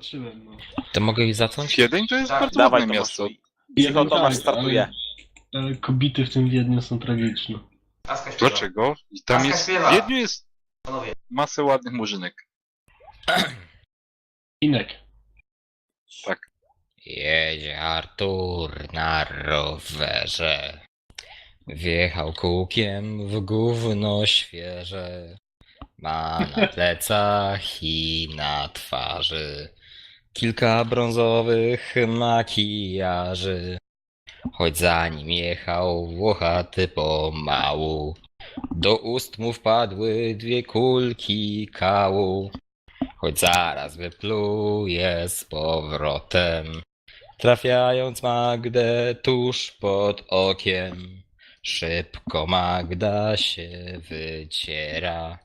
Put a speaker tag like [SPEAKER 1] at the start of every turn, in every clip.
[SPEAKER 1] Patrzyłem, no.
[SPEAKER 2] To mogę ich zacząć?
[SPEAKER 3] Wiedeń to jest
[SPEAKER 4] Tak,
[SPEAKER 3] bardzo
[SPEAKER 4] dawaj
[SPEAKER 3] ładne
[SPEAKER 4] Tomaszu.
[SPEAKER 3] miasto.
[SPEAKER 4] Cicho,
[SPEAKER 1] no
[SPEAKER 4] Tomasz
[SPEAKER 1] tak,
[SPEAKER 4] startuje.
[SPEAKER 1] Ale, ale kobiety w tym Wiedniu są tragiczne.
[SPEAKER 5] Śpiewa.
[SPEAKER 3] Dlaczego? I Tam
[SPEAKER 5] Laska
[SPEAKER 3] jest,
[SPEAKER 5] śpiewa.
[SPEAKER 3] w Wiedniu jest
[SPEAKER 5] Panowie.
[SPEAKER 3] masę ładnych murzynek.
[SPEAKER 1] Inek.
[SPEAKER 2] Jedzie Artur na rowerze. Wjechał kółkiem w gówno świeże. Ma na plecach i na twarzy kilka brązowych makijaży. Choć za nim jechał włochaty pomału, do ust mu wpadły dwie kulki kału. Choć zaraz wypluje z powrotem, trafiając Magdę tuż pod okiem. Szybko Magda się wyciera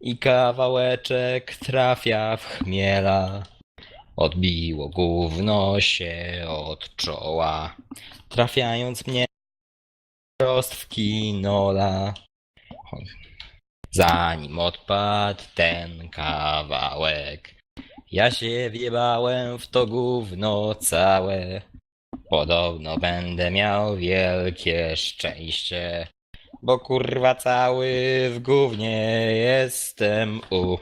[SPEAKER 2] i kawałeczek trafia w chmiela. Odbiło gówno się od czoła, trafiając mnie prost w kinola. Zanim odpadł ten kawałek, ja się wjebałem w to gówno całe. Podobno będę miał wielkie szczęście, bo kurwa cały w gównie jestem. U,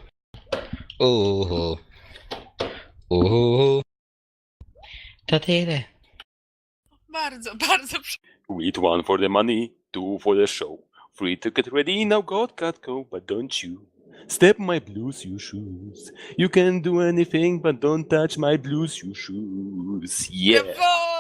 [SPEAKER 2] uhu, uhu. To tyle.
[SPEAKER 6] Bardzo, bardzo
[SPEAKER 4] Read one for the money, two for the show. Free to get ready, now God got go, but don't you step my blues you shoes. You can do anything, but don't touch my blues you shoes. Yeah.
[SPEAKER 6] Brawo!